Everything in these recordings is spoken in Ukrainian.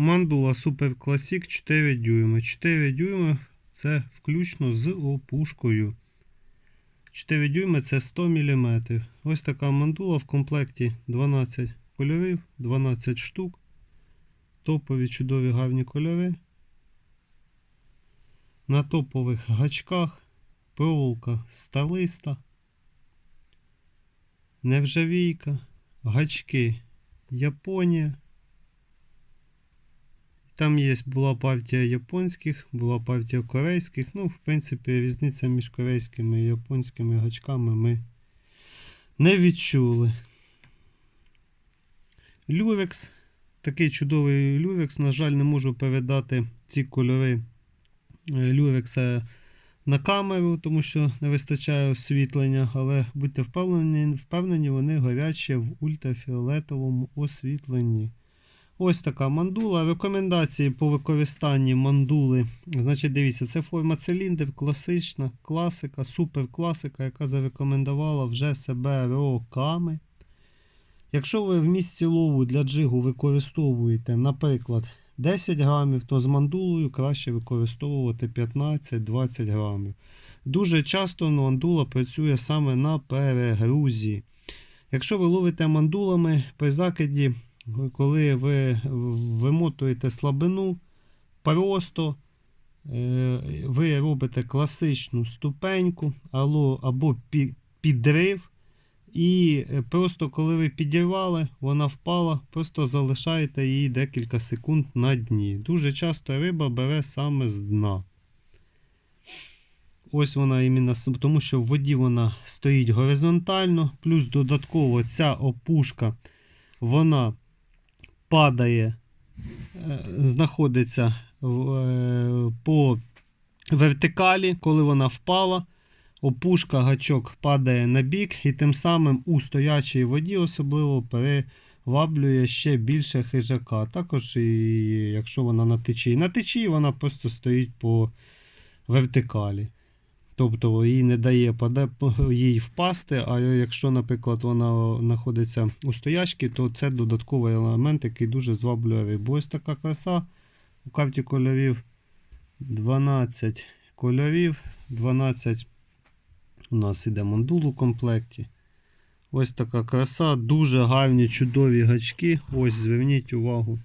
Мандула Super Classic 4 дюйми. 4 дюйми це включно з опушкою. 4 дюйми це 100 мм. Ось така мандула в комплекті 12 кольорів, 12 штук. Топові чудові гарні кольори. На топових гачках проволока сталиста, нержавійка, гачки Японія. Там є була партія японських, була партія корейських. Ну, в принципі, різниця між корейськими і японськими гачками ми не відчули. Люрекс. Такий чудовий люрекс. На жаль, не можу передати ці кольори е, люрекса на камеру, тому що не вистачає освітлення, але будьте впевнені, впевнені, вони горячі в ультрафіолетовому освітленні. Ось така мандула. Рекомендації по використанні мандули. Значить, дивіться, це форма циліндр, класична класика, суперкласика, яка зарекомендувала вже себе роками. Якщо ви в місці лову для джигу використовуєте, наприклад, 10 грамів, то з мандулою краще використовувати 15-20 грамів. Дуже часто мандула працює саме на перегрузі. Якщо ви ловите мандулами при закиді, коли ви вимотуєте слабину, просто е, ви робите класичну ступеньку або, підрив. І е, просто коли ви підірвали, вона впала, просто залишаєте її декілька секунд на дні. Дуже часто риба бере саме з дна. Ось вона іменно, тому що в воді вона стоїть горизонтально, плюс додатково ця опушка вона падає, е, знаходиться е, по вертикалі, коли вона впала. Опушка гачок падає на бік, і тим самим у стоячій воді особливо переваблює ще більше хижака. Також, і якщо вона на течії. На течії вона просто стоїть по вертикалі. Тобто їй не дає їй впасти, а якщо, наприклад, вона знаходиться у стоячці, то це додатковий елемент, який дуже зваблює рибу. Ось така краса. У карті кольорів 12 кольорів, 12 у нас іде мандул у комплекті. Ось така краса, дуже гарні чудові гачки. Ось зверніть увагу,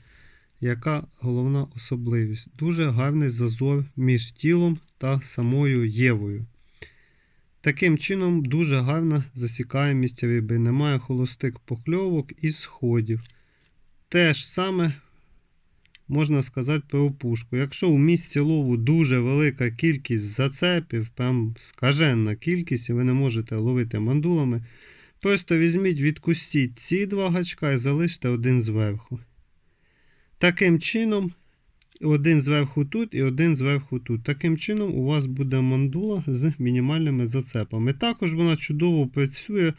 яка головна особливість. Дуже гарний зазор між тілом та самою євою. Таким чином, дуже гарна засікаємість риби. Немає холостих покльовок і сходів. Те ж саме можна сказати про опушку. Якщо у місці лову дуже велика кількість зацепів, прям скаженна кількість, і ви не можете ловити мандулами, просто візьміть, відкустіть ці два гачка і залиште один зверху. Таким чином, один зверху тут і один зверху тут. Таким чином, у вас буде мандула з мінімальними зацепами. Також вона чудово працює,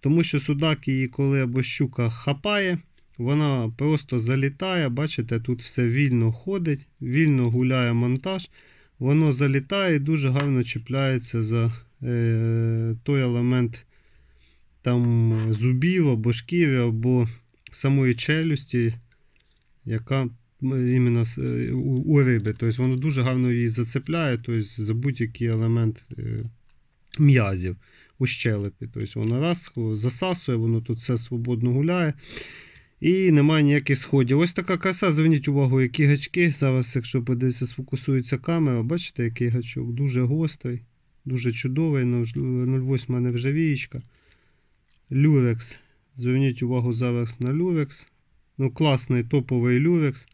тому що судак її, коли або щука хапає, вона просто залітає. Бачите, тут все вільно ходить, вільно гуляє монтаж. Воно залітає і дуже гарно чіпляється за е, той елемент там, зубів або шкіри, або самої челюсті, яка іменно е, у, у риби. Тобто воно дуже гарно її зацепляє, тобто за будь-який елемент е, м'язів у щелепі. Тобто воно раз засасує, воно тут все свободно гуляє. І немає ніяких сходів. Ось така краса. Зверніть увагу, які гачки. Зараз, якщо подивитися, сфокусується камера, бачите, який гачок? Дуже гострий, дуже чудовий. 0,8 нержавієчка. Люрекс. Зверніть увагу зараз на люрекс. Ну, класний топовий люрекс.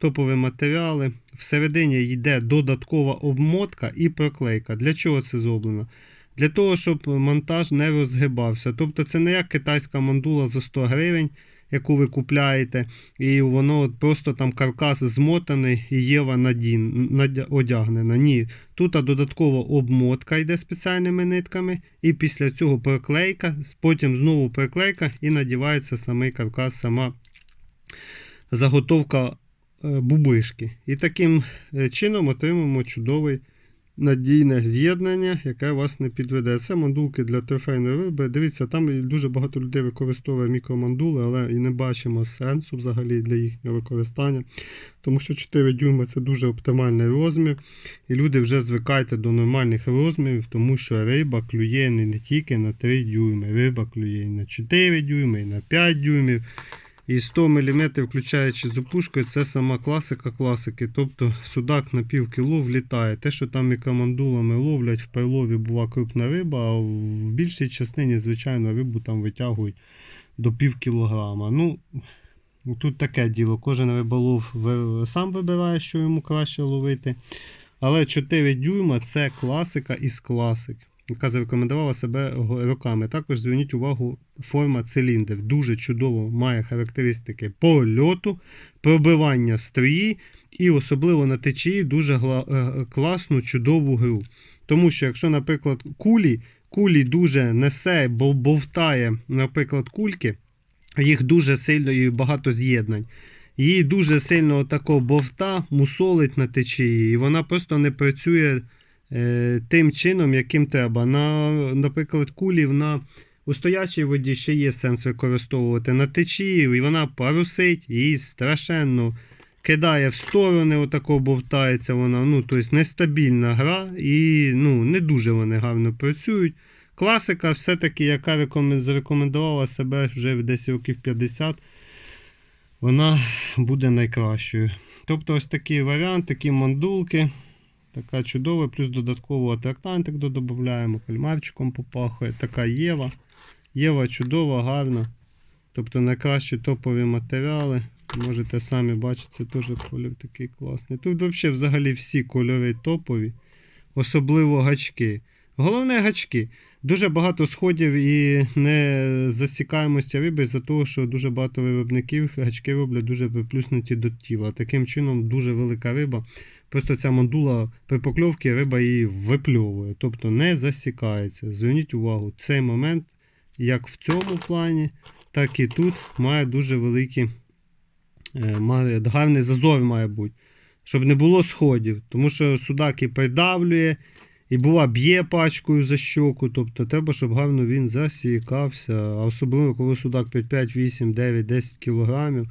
Топові матеріали. Всередині йде додаткова обмотка і проклейка. Для чого це зроблено? Для того, щоб монтаж не розгибався. Тобто це не як китайська мандула за 100 гривень, яку ви купляєте, і воно от просто там каркас змотаний і єва надін, одягнена. Ні. Тут додаткова обмотка йде спеціальними нитками, і після цього приклейка, потім знову приклейка і надівається самий каркас, сама заготовка бубишки. І таким е, чином отримуємо чудовий надійне з'єднання, яке вас не підведе. Це мандулки для трофейної риби. Дивіться, там дуже багато людей використовує мікромандули, але і не бачимо сенсу взагалі для їхнього використання. Тому що 4 дюйми це дуже оптимальний розмір. І люди вже звикайте до нормальних розмірів, тому що риба клює не тільки на 3 дюйми, риба клює і на 4 дюйми, і на 5 дюймів. І 100 мм, включаючи з опушкою, це сама класика класики. Тобто судак на пів кіло влітає. Те, що там мікромандулами ловлять, в пайлові бува крупна риба, а в більшій частині, звичайно, рибу там витягують до пів кілограма. Ну, тут таке діло. Кожен риболов сам вибирає, що йому краще ловити. Але 4 дюйма це класика із класик, яка зарекомендувала себе роками. Також зверніть увагу, форма циліндр. Дуже чудово має характеристики польоту, пробивання стрії і особливо на течії дуже е, класну, чудову гру. Тому що, якщо, наприклад, кулі, кулі дуже несе, бо бовтає, наприклад, кульки, їх дуже сильно і багато з'єднань. Її дуже сильно отако бовта мусолить на течії, і вона просто не працює тим чином, яким треба. На, наприклад, кулі на у стоячій воді ще є сенс використовувати на течії, і вона парусить і страшенно кидає в сторони, отако бовтається вона. Ну, тобто нестабільна гра, і ну, не дуже вони гарно працюють. Класика, все-таки, яка зарекомендувала себе вже десь років 50, вона буде найкращою. Тобто ось такий варіант, такі мандулки. Така чудова, плюс додатково атрактантик додаємо, кальмарчиком попахує. Така Єва. Єва чудова, гарна. Тобто найкращі топові матеріали. Можете самі бачити, це теж кольор такий класний. Тут взагалі всі кольори топові, особливо гачки. Головне гачки. Дуже багато сходів і не засікаємості риби за того, що дуже багато виробників гачки роблять дуже приплюснуті до тіла. Таким чином дуже велика риба. Просто ця мандула при покльовці риба її випльовує, тобто не засікається. Зверніть увагу, цей момент, як в цьому плані, так і тут має дуже великий е, має, гарний зазор має бути, щоб не було сходів. Тому що судак і придавлює, і бува б'є пачкою за щоку. Тобто треба, щоб гарно він засікався. А особливо, коли судак 5, 5, 8, 9, 10 кілограмів,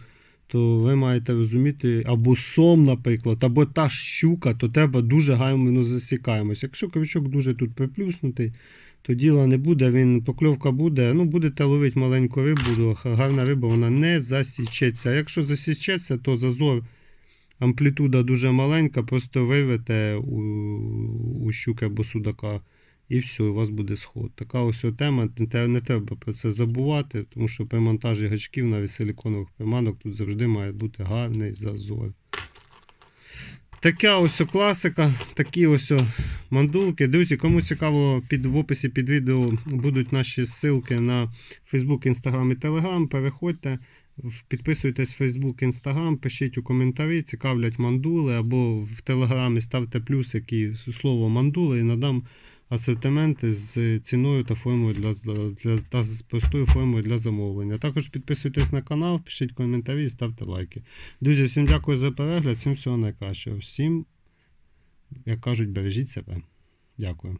то ви маєте розуміти, або сом, наприклад, або та щука, то треба дуже гарно засікаємось. Якщо крючок дуже тут приплюснутий, то діла не буде, він покльовка буде. Ну, будете ловити маленьку рибу, гарна риба вона не засічеться. А якщо засічеться, то зазор, амплітуда дуже маленька, просто вирвете у, у щуки або судака. І все, у вас буде сход. Така ось тема. Не треба про це забувати, тому що при монтажі гачків, навіть силіконових приманок, тут завжди має бути гарний зазор. Така ось класика, такі ось мандулки. Друзі, кому цікаво, під, в описі під відео будуть наші ссылки на Facebook, Instagram і Telegram. Переходьте, підписуйтесь в Facebook, Instagram, пишіть у коментарі, цікавлять мандули, або в Телеграмі ставте плюсик слово мандули і надам асортименти з ціною та формою для, для, та з простою формою для замовлення. Також підписуйтесь на канал, пишіть коментарі і ставте лайки. Друзі, всім дякую за перегляд, всім всього найкращого. Всім, як кажуть, бережіть себе. Дякую.